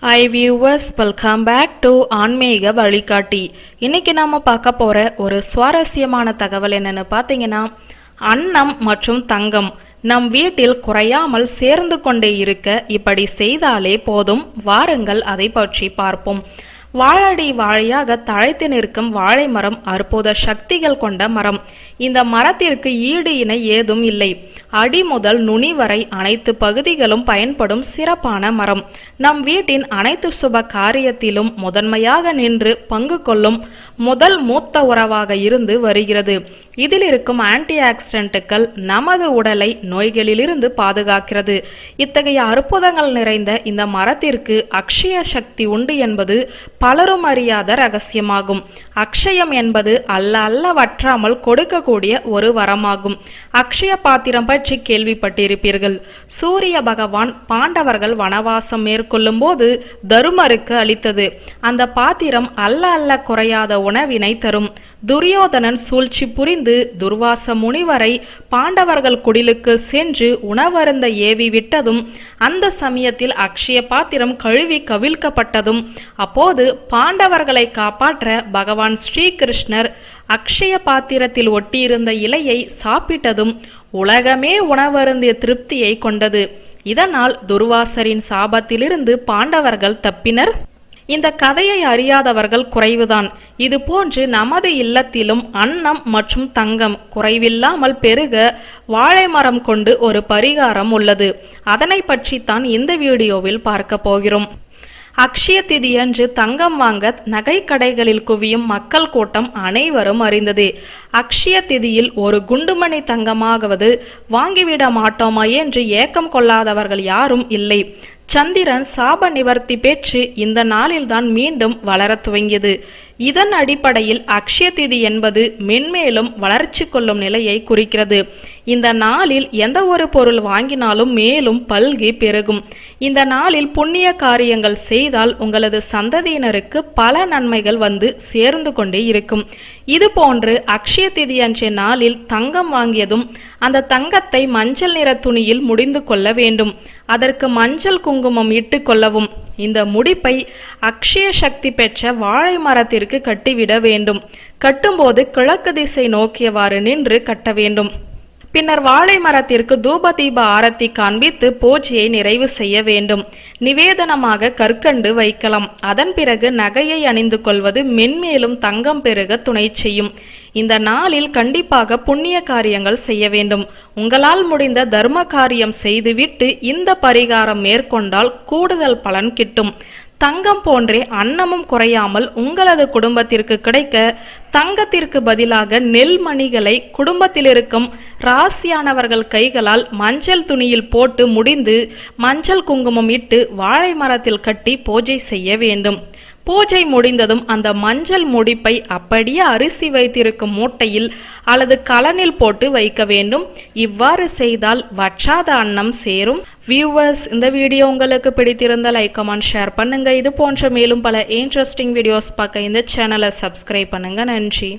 Hi viewers welcome back to ஆன்மீக வழிகாட்டி இன்னைக்கு நாம பார்க்க போற ஒரு சுவாரஸ்யமான தகவல் என்னன்னு பார்த்தீங்கன்னா அன்னம் மற்றும் தங்கம். நம் வீட்டில் குறையாமல் சேர்ந்து கொண்டே இருக்க இப்படி செய்தாலே போதும். வாருங்கள் அதை பற்றி பார்ப்போம். வாழடி வாழையாக தழைத்து நிற்கும் வாழை மரம் அற்புத சக்திகள் கொண்ட மரம். இந்த மரத்திற்கு ஈடு இணை ஏதும் இல்லை. அடி முதல் நுனி வரை அனைத்து பகுதிகளும் பயன்படும் சிறப்பான மரம். நம் வீட்டின் அனைத்து சுப காரியத்திலும் முதன்மையாக நின்று பங்கு கொள்ளும் முதல் மூத்த உறவாக இருந்து வருகிறது. இதில் இருக்கும் ஆன்டி ஆக்சிடென்ட்டுகள் நமது உடலை நோய்களிலிருந்து பாதுகாக்கிறது. இத்தகைய அற்புதங்கள் நிறைந்த இந்த மரத்திற்கு அக்ஷய சக்தி உண்டு என்பது பலரும் அறியாத ரகசியமாகும். அக்ஷயம் என்பது அல்ல அல்ல வற்றாமல் கொடுக்கக்கூடிய ஒரு வரமாகும். அக்ஷய பாத்திரம் பற்றி கேள்விப்பட்டிருப்பீர்கள். சூரிய பகவான் பாண்டவர்கள் வனவாசம் மேற்கொள்ளும் போது தருமருக்கு அளித்தது. அந்த பாத்திரம் அல்ல அல்ல குறையாத உணவினை தரும். துரியோதனன் சூழ்ச்சி புரிந்து துர்வாச முனிவரை பாண்டவர்கள் குடிலுக்கு சென்று உணவருந்த ஏவி விட்டதும் அந்த சமயத்தில் அக்ஷய பாத்திரம் கழுவி கவிழ்க்கப்பட்டதும் அப்போது பாண்டவர்களை காப்பாற்ற பகவான் ஸ்ரீகிருஷ்ணர் அக்ஷய பாத்திரத்தில் ஒட்டியிருந்த இலையை சாப்பிட்டதும் உலகமே உணவருந்திய திருப்தியை கொண்டது. இதனால் துர்வாசரின் சாபத்திலிருந்து பாண்டவர்கள் தப்பினர். இந்த கதையை அறியாதவர்கள் குறைவுதான். இது போன்று நமது இல்லத்திலும் அன்னம் மற்றும் தங்கம் குறைவில்லாமல் பெருக வாழை மரம் கொண்டு ஒரு பரிகாரம் உள்ளது. அதனை பற்றித்தான் இந்த வீடியோவில் பார்க்க போகிறோம். அக்ஷய திதியன்று தங்கம் வாங்க நகை கடைகளில் குவியும் மக்கள் கூட்டம் அனைவரும் அறிந்தது. அக்ஷய திதியில் ஒரு குண்டுமணி தங்கமாகவது வாங்கிவிட மாட்டோமா என்று ஏக்கம் கொள்ளாதவர்கள் யாரும் இல்லை. சந்திரன் சாப நிவர்த்தி பெற்று இந்த நாளில்தான் மீண்டும் வளரத் துவங்கியது. இதன் அடிப்படையில் அக்ஷய திதி என்பது மென்மேலும் வளர்ச்சி கொள்ளும் நிலையை குறிக்கிறது. இந்த நாளில் எந்த ஒரு பொருள் வாங்கினாலும் மேலும் பல்கி பெருகும். இந்த நாளில் புண்ணிய காரியங்கள் செய்தால் உங்களது சந்ததியினருக்கு பல நன்மைகள் வந்து சேர்ந்து கொண்டே இருக்கும். இது போன்று அக்ஷய திதி அன்றைய நாளில் தங்கம் வாங்கியதும் அந்த தங்கத்தை மஞ்சள் நிற துணியில் முடிந்து கொள்ள வேண்டும். அதற்கு மஞ்சள் குங்குமம் இட்டு கொள்ளவும். இந்த முடிப்பை அக்ஷய சக்தி பெற்ற வாழை மரத்திற்கு கட்டிவிட வேண்டும். கட்டும்போது கிழக்கு திசை நோக்கியவாறு நின்று கட்ட வேண்டும். பின்னர் வாழை மரத்திற்கு தூப தீப ஆரத்தி காண்பித்து பூஜையை நிறைவு செய்ய வேண்டும். நிவேதனமாக கற்கண்டு வைக்கலாம். அதன் பிறகு நகையை அணிந்து கொள்வது மென்மேலும் தங்கம் பெருக துணை செய்யும். இந்த நாளில் கண்டிப்பாக புண்ணிய காரியங்கள் செய்ய வேண்டும். உங்களால் முடிந்த தர்ம காரியம் செய்துவிட்டு இந்த பரிகாரம் மேற்கொண்டால் கூடுதல் பலன் கிட்டும். தங்கம் போன்றே அன்னமும் குறையாமல் உங்களது குடும்பத்திற்கு கிடைக்க தங்கத்திற்கு பதிலாக நெல் மணிகளை குடும்பத்தில் இருக்கும் ராசியானவர்கள் கைகளால் மஞ்சள் துணியில் போட்டு முடிந்து மஞ்சள் குங்குமம் இட்டு வாழை மரத்தில் கட்டி பூஜை செய்ய வேண்டும். பூஜை முடிந்ததும் அந்த மஞ்சள் முடிப்பை அப்படியே அரிசி வைத்திருக்கும் மூட்டையில் அல்லது கலனில் போட்டு வைக்க வேண்டும். இவ்வாறு செய்தால் வற்றாத அன்னம் சேரும். வியூவர்ஸ் இந்த வீடியோ உங்களுக்கு பிடித்திருந்த லைக் கமெண்ட் ஷேர் பண்ணுங்கள் இது போன்ற மேலும் பல இன்ட்ரெஸ்டிங் வீடியோஸ் பார்க்க இந்த சேனலை சப்ஸ்கிரைப் பண்ணுங்கள் நன்றி.